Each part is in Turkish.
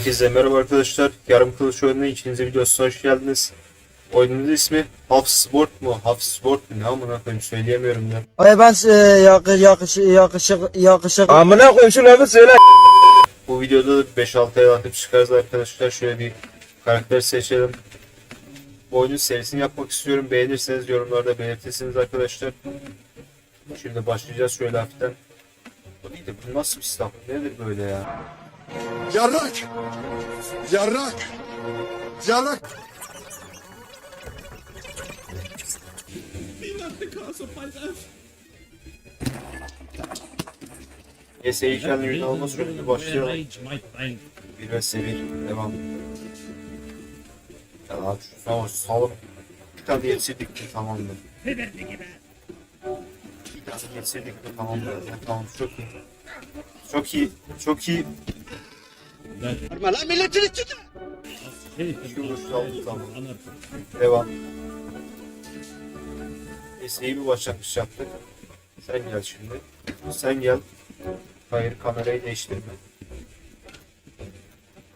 Herkese merhaba arkadaşlar. Yarım kılıç oyununa ikinci videosuna hoş geldiniz. Oyunun ismi Half Sport mu? Half Sport mu? Ne amına koyayım söyleyemiyorum ya. Ay ben e, yakış yakış yakışık yakışık Amına koyayım şu lafı söyle. Bu videoda da 5-6 el atıp çıkarız arkadaşlar. Şöyle bir karakter seçelim. Bu oyunun serisini yapmak istiyorum. Beğenirseniz yorumlarda belirtirsiniz arkadaşlar. Şimdi başlayacağız şöyle hafiften. Bu neydi? Bu nasıl bir silah? Nedir böyle ya? Yarrak! Yarrak! Yarrak! Neyse heyecanlı başlayalım. Rage, my friend. Bir ve sevil. Devam. Ya abi şu savaş salım. Bir tane yetiştirdik mi tamamdır. Bir tane yetiştirdik mi tamamdır. Tamam çok iyi. Çok iyi. Çok iyi. Vuruş aldık tamam. anarchy. Devam. Neyse iyi bir başlangıç yaptık. Sen gel şimdi. Sen gel. Hayır kamerayı değiştirme.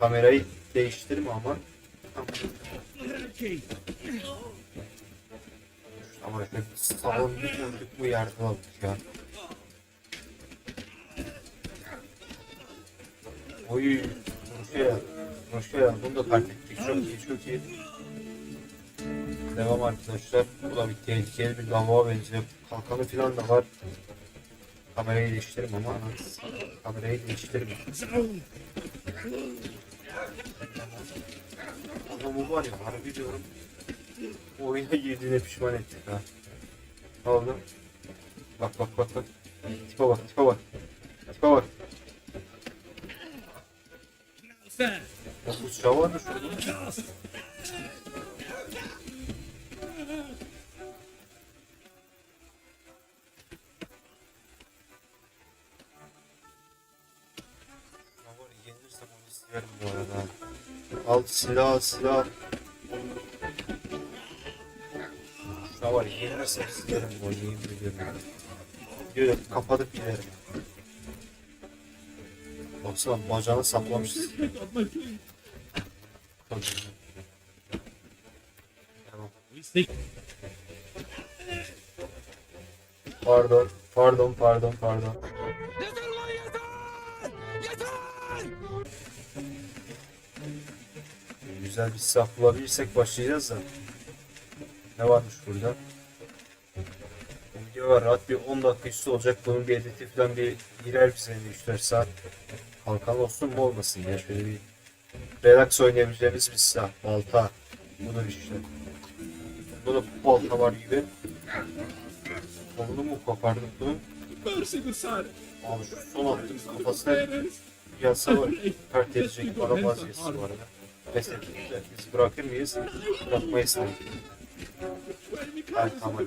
Kamerayı değiştirme ama. Ama salon bir mu yerde aldık ya. Oy. Vuruşa Vuruşa Bunu da fark. Çok iyi çok iyi. Devam arkadaşlar. Bu da bir tehlikeli bir lavuğa benziyor. Kalkanı falan da var. Kamerayı değiştiririm ama kamerayı değiştiririm. Adamı var ya harbi diyorum. Bu oyuna girdiğine pişman ettik ha. Ne oldu? Bak bak bak bak. Tipe bak tipe bak. Tipe bak. Bu sıçrağı var şurada? Ya var ya, Yenilirsem onu isterim bu arada. Al silah silah. Şuna var ya, yenilirsem isterim bu yemin ediyorum. Da kapatıp giderim. Baksana bacağını saplamışız. Pardon, pardon, pardon, pardon. Güzel bir silah bulabilirsek başlayacağız da. Ne varmış burada? Bu video var rahat bir 10 dakika üstü olacak. Bunun bir editi falan bir girer bize 3-4 saat. Kalkan olsun mu olmasın ya şöyle bir relax oynayabileceğimiz bir silah. Balta. Budur işte. Da balta var gibi. Kolunu mu kopardık bunun? Abi şu son attım kafasına gelse var. Kart edecek para vazgeçsin bu arada. Mesela biz bırakır mıyız? Bırakmayız tabii. Ay tamam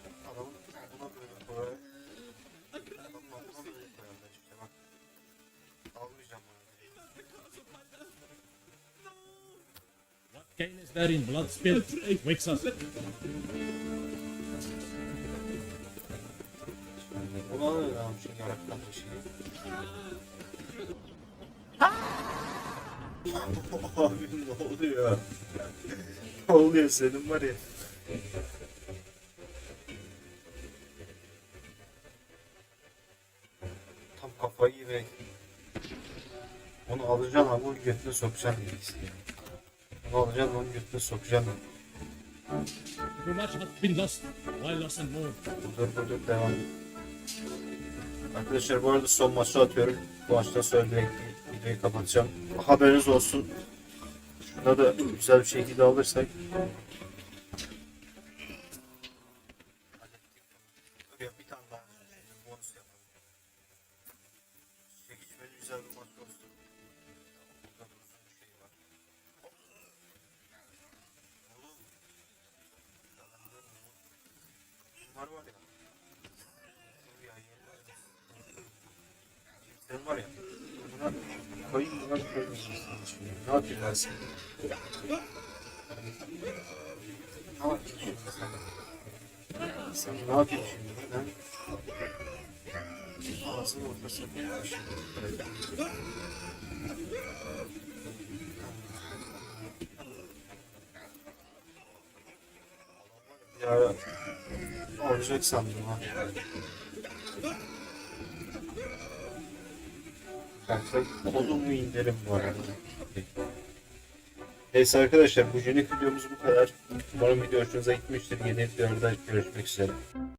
gain is there in blood spilled? Wakes us. Abi ne oluyor? ne oluyor senin var ya? Kafayı yemek. Onu alacaksın ama onun götüne sokacaksın diye istiyor. Onu alacaksın onun götüne sokacaksın. Too much has been lost. Why lost and more? Dur dur dur devam. Arkadaşlar bu arada son maçı atıyorum. Bu maçtan sonra videoyu kapatacağım. Haberiniz olsun. Şuna da güzel bir şekilde alırsak. Dur ya bir tane daha bonus yapalım. Çekişmeli güzel bir maç şey var. Ya. Yeni var ya. Buna koyayım buna koyayım. Ne yapayım ben seni? Sen? Sen ne yapayım şimdi? Ben ağzının ortasına şimdi. Ya olacak sandım ha. Kanka kolumu indirim bu arada. Neyse arkadaşlar bugünlük videomuz bu kadar. Umarım video hoşunuza gitmiştir. Yeni videolarda görüşmek üzere.